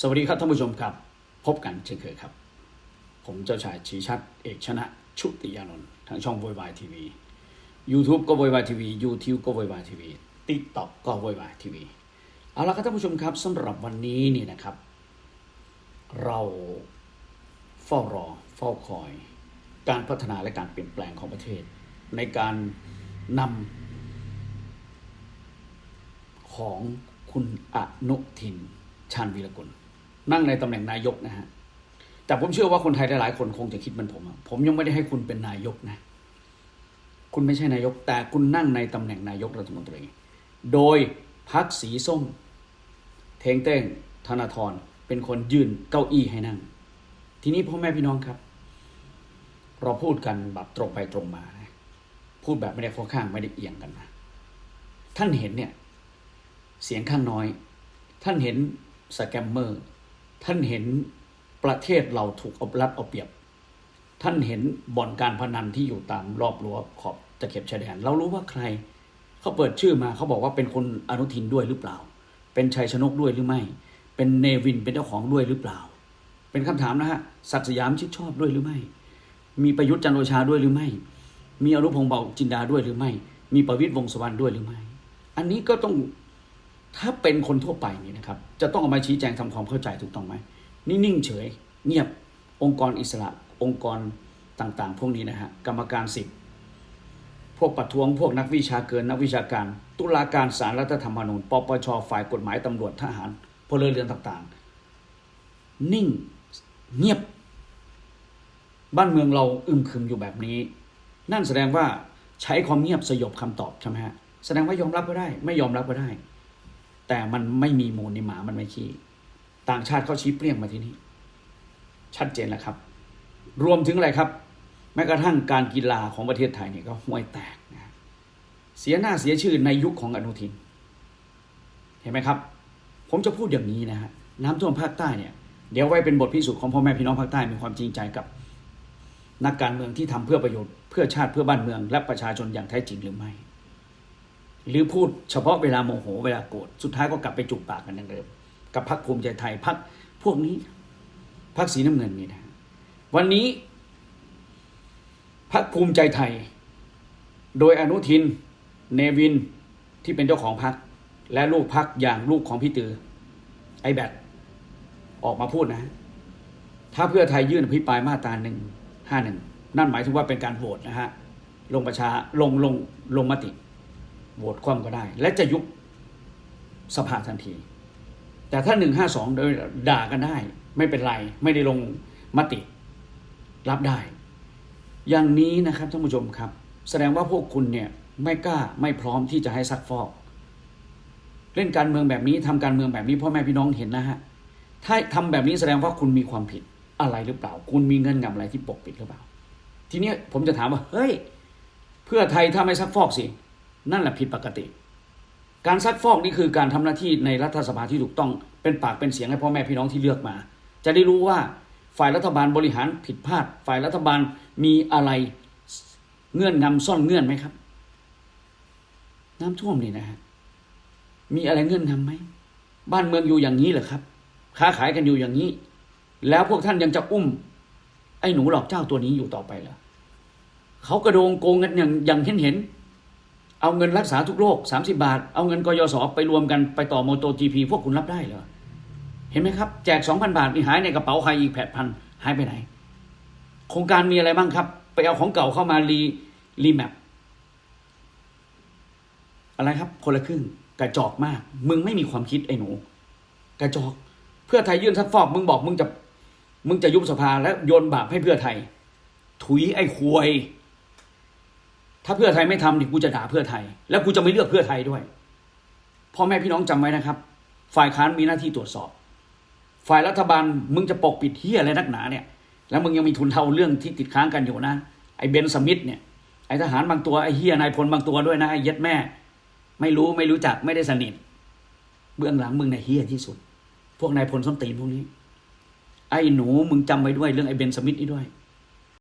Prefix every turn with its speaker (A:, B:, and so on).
A: สวัสดีครับท่านผู้ชมครับ พบกันเช่นเคยครับ ผมเจ้าชายชีชัด เอกชนะชุติยานนท์ทางช่องโวยวายทีวี YouTube ก็โวยวายทีวี YouTube ก็โวยวายทีวี TikTok ก็โวยวายทีวีเอาละครับท่านผู้ชมครับสำหรับวันนี้นี่นะครับ เราเฝ้ารอเฝ้าคอย การพัฒนาและการเปลี่ยนแปลงของประเทศ ในการนำของคุณอนุทินชาญวีรกุล นั่งในตำแหน่งนายกนะฮะแต่ผมเชื่อว่าคนไทยหลายๆคนคงจะคิดเหมันผมผมยังไม่ได้ให้คุณเป็นนายกนะ คุณไม่ใช่นายก แต่คุณนั่งในตำแหน่งนายกรัฐมนตรี โดยพักสีส้ม เทงเต้งธนาธรเป็นคนยื่นเก้าอี้ให้นั่ง ทีนี้พ่อแม่พี่น้องครับ เราพูดกันแบบตรงไปตรงมานะพูดแบบไม่ได้ข้อข้างไม่ได้เอียงกันนะท่านเห็นเนี่ยเสียงข้างน้อย ท่านเห็นสแกมเมอร์ ท่านเห็นประเทศเราถูกอารัดเอาเปรียบ ท่านเห็นบ่อนการพนันที่อยู่ตามรอบรั้วขอบตะเข็บชายแดน เรารู้ว่าใคร เขาเปิดชื่อมาเขาบอกว่าเป็นคนอนุทินด้วยหรือเปล่า เป็นชัยชนกด้วยหรือไม่ เป็นเนวินเป็นเจ้าของด้วยหรือเปล่า เป็นคำถามนะฮะศักดิ์สยามชิดชอบด้วยหรือไม่ มีประยุทธ์จันทร์โอชาด้วยหรือไม่ มีอนุพงศ์เบาจินดาด้วยหรือไม่ มีประวิตรวงสุวรรณด้วยหรือไม่ อันนี้ก็ต้อง ถ้าเป็นคนทั่วไปนี่นะครับ จะต้องเอามาชี้แจงทำความเข้าใจถูกต้องไหมนี่นิ่งเฉย เงียบองค์กรอิสระองค์กรต่างๆ พวกนี้นะฮะกรรมการสิบพวกประท้วงพวกนักวิชาเกินนักวิชาการ ตุลาการศาลรัฐธรรมนูญปปชฝ่ายกฎหมายตำรวจทหารพลเรือนต่างๆ นิ่งเงียบ บ้านเมืองเราอึมครึมอยู่แบบนี้ นั่นแสดงว่าใช้ความเงียบสยบคำตอบใช่ไหมฮะแสดงว่ายอมรับก็ได้ ไม่ยอมรับก็ได้ แต่มันไม่มีมูลในหมามันไม่ขี้ต่างชาติเขาชี้เปรี้ยงมาที่นี่ชัดเจนแล้วครับ รวมถึงอะไรครับ แม้กระทั่งการกีฬาของประเทศไทยเนี่ยก็ห่วยแตกนะเสียหน้าเสียชื่อในยุคของอนุทิน เห็นไหมครับ ผมจะพูดอย่างนี้นะฮะน้ำท่วมภาคใต้เนี่ยเดี๋ยวไว้เป็นบทพิสูจน์ของพ่อแม่พี่น้องภาคใต้มีความจริงใจกับ นักการเมืองที่ทำเพื่อประโยชน์เพื่อชาติเพื่อบ้านเมือง และประชาชนอย่างแท้จริงหรือไม่ หรือพูดเฉพาะเวลาโมโหเวลาโกรธสุดท้ายก็กลับไปจุกปากกันอย่างเดิม กับพรรคภูมิใจไทยพรรคพวกนี้พรรคสีน้ำเงินนี่นะวันนี้พรรคภูมิใจไทย โดยอนุทิน เนวินที่เป็นเจ้าของพรรคและลูกพรรคอย่างลูกของพี่ตือไอแบตออกมาพูดนะ ถ้าเพื่อไทยยื่นอภิปรายมาตราหนึ่งห้าหนึ่งนั่นหมายถึงว่าเป็นการโหวตนะฮะลงประชาลงลงลงมติ โหวตคว่ำก็ได้ และจะยุบสภาทันที แต่ถ้าหนึ่งห้าสองด่ากันได้ ไม่เป็นไร ไม่ได้ลงมติ รับได้ อย่างนี้นะครับท่านผู้ชมครับ แสดงว่าพวกคุณเนี่ยไม่กล้าไม่พร้อมที่จะให้ซักฟอก เล่นการเมืองแบบนี้ทำการเมืองแบบนี้พ่อแม่พี่น้องเห็นนะฮะถ้าทำแบบนี้แสดงว่าคุณมีความผิดอะไรหรือเปล่า คุณมีเงินงำอะไรที่ปกปิดหรือเปล่า ทีนี้ผมจะถามว่า เฮ้ย เพื่อไทยถ้าไม่ซักฟอกสิ นั่นแหละผิดปกติ การซักฟอกนี่คือการทำหน้าที่ในรัฐสภาที่ถูกต้องเป็นปากเป็นเสียงให้พ่อแม่พี่น้องที่เลือกมา จะได้รู้ว่าฝ่ายรัฐบาลบริหารผิดพลาด ฝ่ายรัฐบาลมีอะไรเงื่อนงำซ่อนเงื่อนไหมครับ น้ำท่วมนี่นะฮะมีอะไรเงื่อนงำไหมบ้านเมืองอยู่อย่างนี้เหรอครับ ค้าขายกันอยู่อย่างนี้ แล้วพวกท่านยังจะอุ้ม ไอ้หนูหลอกเจ้าตัวนี้อยู่ต่อไปเหรอเขากระโดงโกงกันอย่างอย่างเห็นเห็น เอาเงินรักษาทุกโรคสามสิบาท เอาเงินกยศไปรวมกันไปต่อโมโตจีพีพวกคุณรับได้เหรอ เห็นไหมครับ แจกสองพันบาทนี่หายในกระเป๋าใครอีกแปดพันหายไปไหน โครงการมีอะไรบ้างครับ ไปเอาของเก่าเข้ามารีรีแมปอะไรครับ คนละครึ่งกระจอกมาก มึงไม่มีความคิดไอ้หนู กระจอก เพื่อไทยยื่นซักฟอก มึงบอกมึงจะ มึงจะยุบสภาแล้วโยนบาปให้เพื่อไทย ถุยไอ้ควย ถ้าเพื่อไทยไม่ทำดิกูจะด่าเพื่อไทย แล้วกูจะไม่เลือกเพื่อไทยด้วยพ่อแม่พี่น้องจำไว้นะครับ ฝ่ายค้านมีหน้าที่ตรวจสอบ ฝ่ายรัฐบาลมึงจะปกปิดเฮียอะไรนักหนาเนี่ย แล้วมึงยังมีทุนเท่าเรื่องที่ติดค้างกันอยู่นะ ไอ้เบนสมิธเนี่ย ไอ้ทหารบางตัว ไอ้เฮียนายพลบางตัวด้วยนะ ไอ้เย็ดแม่ ไม่รู้ไม่รู้จักไม่ได้สนิท เบื้องหลังมึงในเฮียที่สุด พวกนายพลส้นตีนพวกนี้ ไอ้หนูมึงจำไว้ด้วยเรื่องไอ้เบนสมิธนี่ด้วย